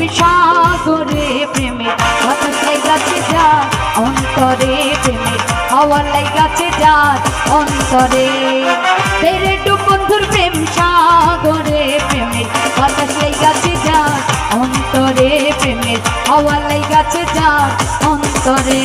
প্রেম সাগরে প্রেমে বাতাস লাগাছে যার অন্তরে প্রেমে হাওয়া লাগাছে যার অন্তরে। তেরে টু বন্ধুর প্রেম সাগরে প্রেমে, বাতাস লাগাছে যার অন্তরে প্রেমে হাওয়া লাগাছে যার অন্তরে।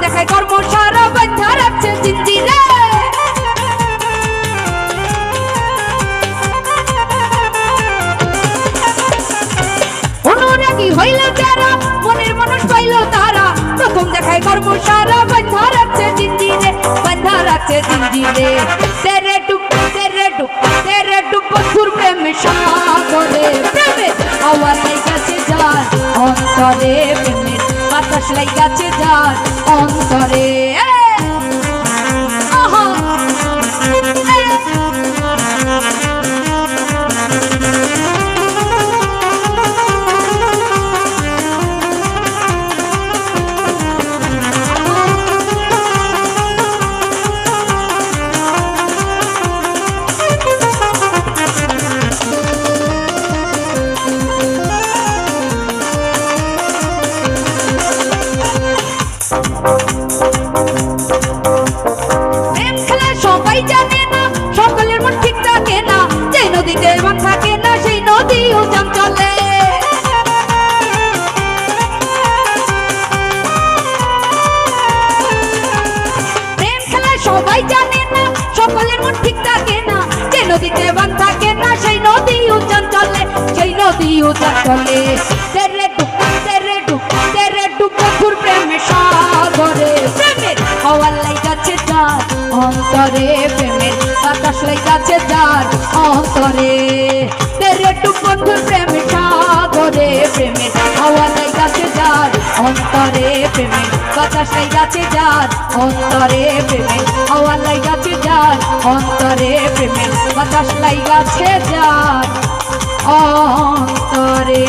দেখায় কর্ম সারা বাধ্যা রাখছে জিঞ্জিরে অনুরাগী হইল যারা, মনের মানুষ পাইল তারা। প্রথম দেখায় কর্ম সারা বাধ্যা রাখছে জিঞ্জিরে বাধ্যা রাখছে জিঞ্জিরে তেরে ডুব তেরে ডুব তেরে যার অন্তরে লাইগাছে যার অন্তরে। উজান চলে তেরে ডুব তেরে ডুব তেরে ডুব বন্ধুর প্রেমে সাগরে। প্রেমের হওয়া লাইগাছে যার অন্তরে, প্রেমের বাতাস লাইগাছে যার অন্তরে। তেরে ডুব বন্ধুর প্রেমে সাগরে, প্রেমের হাওয়া লাইগাছে যার অন্তরে, প্রেমের বাতাস লাইগাছে যার অন্তরে, প্রেমের হাওয়া লাইগাছে যার অন্তরে, প্রেমের বাতাস লাইগাছে যার অন্তরে।